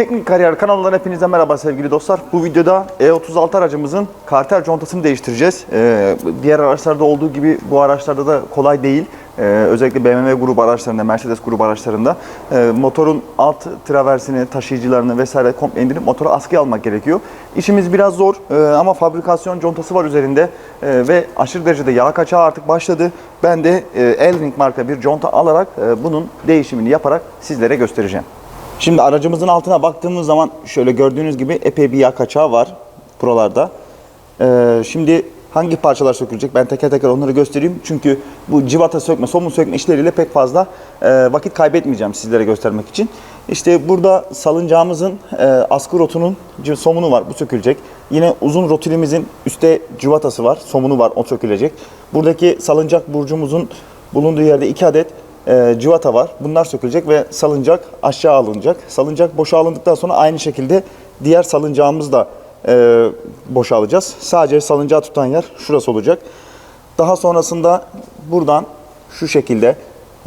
Teknik Kariyer kanalından hepinize merhaba sevgili dostlar. Bu videoda E36 aracımızın karter contasını değiştireceğiz. Ee, diğer araçlarda olduğu gibi bu araçlarda da kolay değil. Ee, özellikle BMW grubu araçlarında, Mercedes grubu araçlarında e, motorun alt traversini, taşıyıcılarını vesaire komple indirip motora askıya almak gerekiyor. İşimiz biraz zor e, ama fabrikasyon contası var üzerinde e, ve aşırı derecede yağ kaçağı artık başladı. Ben de e, Elring marka bir conta alarak e, bunun değişimini yaparak sizlere göstereceğim. Şimdi aracımızın altına baktığımız zaman şöyle gördüğünüz gibi epey bir yağ kaçağı var buralarda. Ee, şimdi hangi parçalar sökülecek ben teker teker onları göstereyim. Çünkü bu civata sökme, somun sökme işleriyle pek fazla e, vakit kaybetmeyeceğim sizlere göstermek için. İşte burada salıncağımızın e, askı rotunun somunu var bu sökülecek. Yine uzun rotilimizin üstte civatası var, somunu var o sökülecek. Buradaki salıncak burcumuzun bulunduğu yerde iki adet e, civata var. Bunlar sökülecek ve salıncak aşağı alınacak. Salıncak boşa alındıktan sonra aynı şekilde diğer salıncağımız da e, boşa alacağız. Sadece salıncağı tutan yer şurası olacak. Daha sonrasında buradan şu şekilde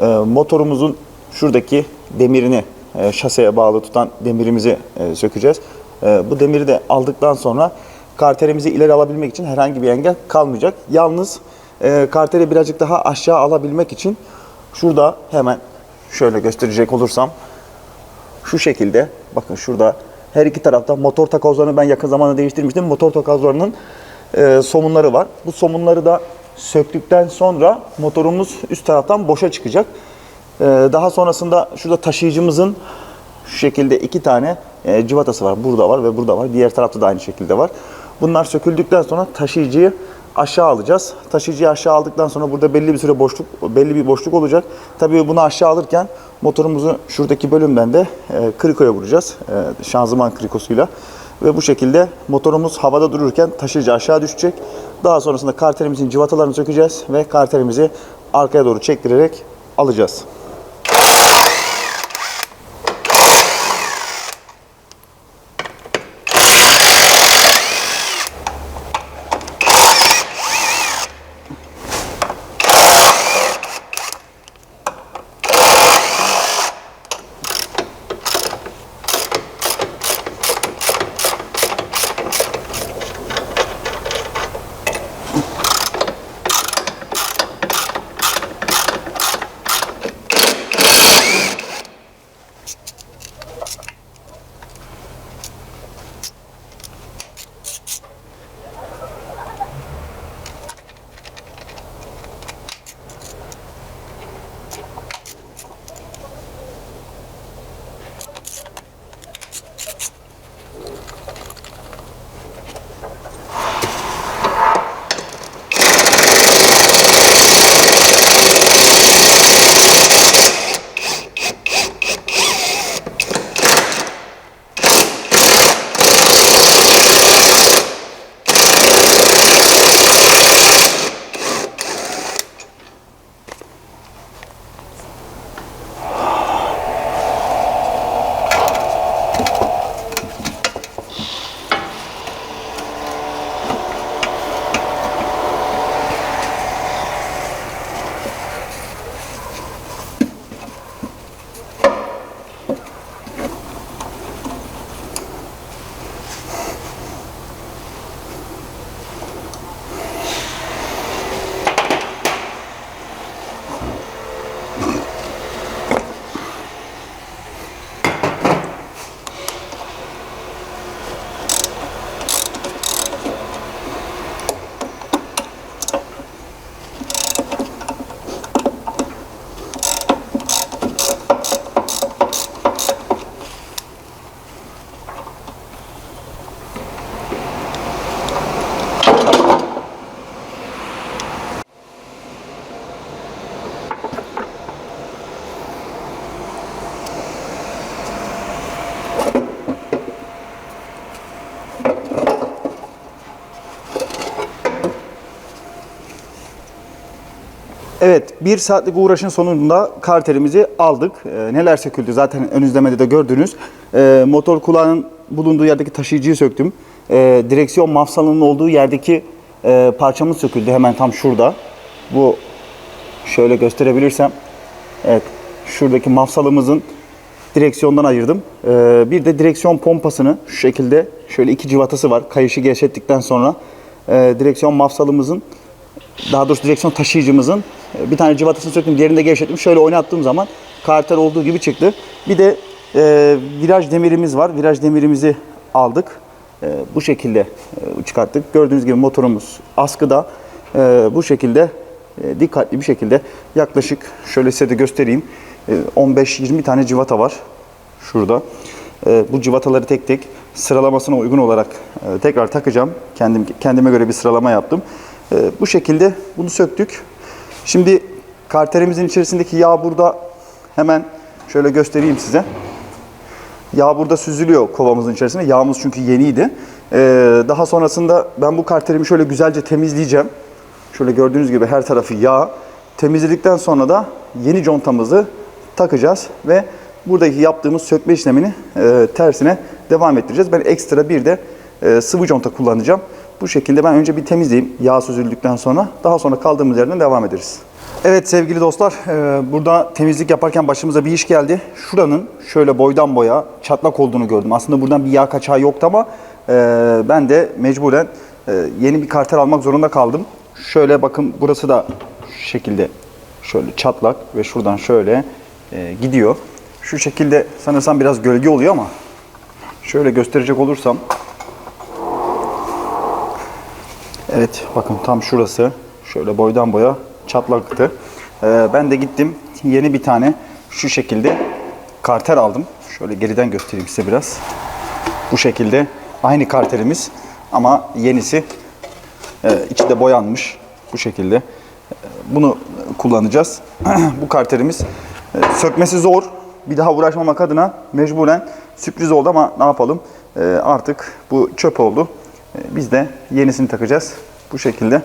e, motorumuzun şuradaki demirini e, şaseye bağlı tutan demirimizi e, sökeceğiz. E, bu demiri de aldıktan sonra karterimizi ileri alabilmek için herhangi bir engel kalmayacak. Yalnız e, karteri birazcık daha aşağı alabilmek için Şurada hemen şöyle gösterecek olursam şu şekilde bakın şurada her iki tarafta motor takozlarını ben yakın zamanda değiştirmiştim. Motor takozlarının e, somunları var. Bu somunları da söktükten sonra motorumuz üst taraftan boşa çıkacak. E, daha sonrasında şurada taşıyıcımızın şu şekilde iki tane e, civatası var. Burada var ve burada var. Diğer tarafta da aynı şekilde var. Bunlar söküldükten sonra taşıyıcıyı aşağı alacağız. Taşıyıcıyı aşağı aldıktan sonra burada belli bir süre boşluk belli bir boşluk olacak. Tabii bunu aşağı alırken motorumuzu şuradaki bölümden de e, krikoya vuracağız. E, şanzıman krikosuyla. Ve bu şekilde motorumuz havada dururken taşıyıcı aşağı düşecek. Daha sonrasında karterimizin civatalarını sökeceğiz ve karterimizi arkaya doğru çektirerek alacağız. Evet, bir saatlik uğraşın sonunda karterimizi aldık. Ee, neler söküldü zaten ön izlemede de gördünüz. Ee, motor kulağının bulunduğu yerdeki taşıyıcıyı söktüm. Ee, direksiyon mafsalının olduğu yerdeki e, parçamız söküldü hemen tam şurada. Bu şöyle gösterebilirsem. Evet, şuradaki mafsalımızın direksiyondan ayırdım. Ee, bir de direksiyon pompasını şu şekilde şöyle iki civatası var. Kayışı gevşettikten sonra e, direksiyon mafsalımızın daha doğrusu direksiyon taşıyıcımızın e, bir tane civatasını söktüm, diğerini de gevşettim. Şöyle oynattığım zaman karter olduğu gibi çıktı. Bir de e, viraj demirimiz var. Viraj demirimizi aldık. E, bu şekilde e, çıkarttık. Gördüğünüz gibi motorumuz askıda. E, bu şekilde dikkatli bir şekilde yaklaşık şöyle size de göstereyim. E, 15-20 tane civata var şurada. Bu civataları tek tek sıralamasına uygun olarak tekrar takacağım. Kendim kendime göre bir sıralama yaptım. Bu şekilde bunu söktük. Şimdi karterimizin içerisindeki yağ burada hemen şöyle göstereyim size. Yağ burada süzülüyor kovamızın içerisinde. Yağımız çünkü yeniydi. Ee, daha sonrasında ben bu karterimi şöyle güzelce temizleyeceğim. Şöyle gördüğünüz gibi her tarafı yağ. Temizledikten sonra da yeni contamızı takacağız ve buradaki yaptığımız sökme işlemini e, tersine devam ettireceğiz. Ben ekstra bir de e, sıvı conta kullanacağım. Bu şekilde ben önce bir temizleyeyim yağ süzüldükten sonra. Daha sonra kaldığımız yerden devam ederiz. Evet sevgili dostlar, e, burada temizlik yaparken başımıza bir iş geldi. Şuranın şöyle boydan boya çatlak olduğunu gördüm. Aslında buradan bir yağ kaçağı yoktu ama e, ben de mecburen e, yeni bir karter almak zorunda kaldım. Şöyle bakın burası da şu şekilde şöyle çatlak ve şuradan şöyle gidiyor. Şu şekilde sanırsam biraz gölge oluyor ama şöyle gösterecek olursam Evet bakın tam şurası şöyle boydan boya çatlaktı. Ee, ben de gittim yeni bir tane şu şekilde karter aldım. Şöyle geriden göstereyim size biraz. Bu şekilde aynı karterimiz ama yenisi e, içi de boyanmış bu şekilde. Bunu kullanacağız. bu karterimiz e, sökmesi zor. Bir daha uğraşmamak adına mecburen sürpriz oldu ama ne yapalım? E, artık bu çöp oldu. E, Biz de yenisini takacağız. Bu şekilde.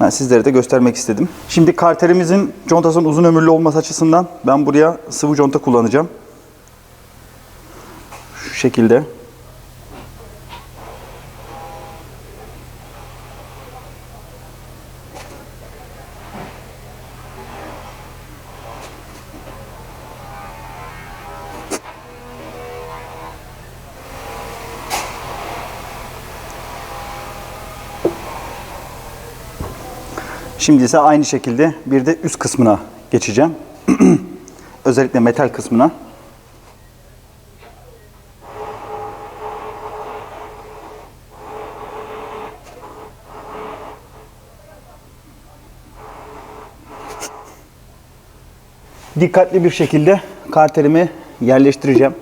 Ben sizlere de göstermek istedim. Şimdi karterimizin contasının uzun ömürlü olması açısından ben buraya sıvı conta kullanacağım. Şu şekilde. Şimdi ise aynı şekilde bir de üst kısmına geçeceğim. Özellikle metal kısmına. Dikkatli bir şekilde karterimi yerleştireceğim.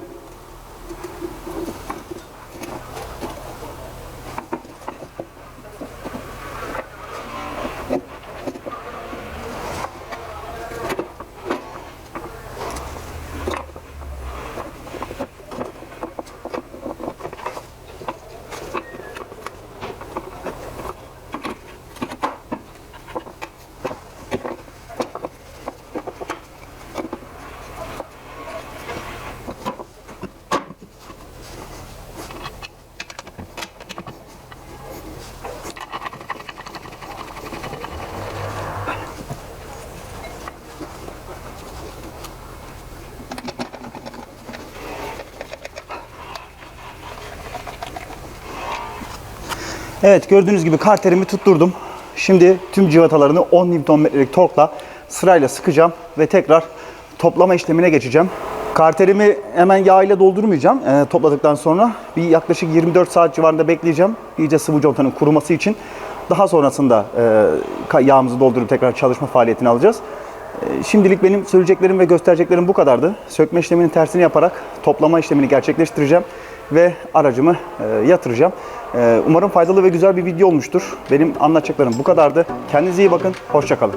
Evet gördüğünüz gibi karterimi tutturdum. Şimdi tüm civatalarını 10 Nm'lik torkla sırayla sıkacağım ve tekrar toplama işlemine geçeceğim. Karterimi hemen yağ ile doldurmayacağım e, topladıktan sonra. Bir yaklaşık 24 saat civarında bekleyeceğim. İyice sıvı contanın kuruması için. Daha sonrasında e, yağımızı doldurup tekrar çalışma faaliyetini alacağız. E, Şimdilik benim söyleyeceklerim ve göstereceklerim bu kadardı. Sökme işleminin tersini yaparak toplama işlemini gerçekleştireceğim ve aracımı e, yatıracağım. E, umarım faydalı ve güzel bir video olmuştur. Benim anlatacaklarım bu kadardı. Kendinize iyi bakın, hoşçakalın.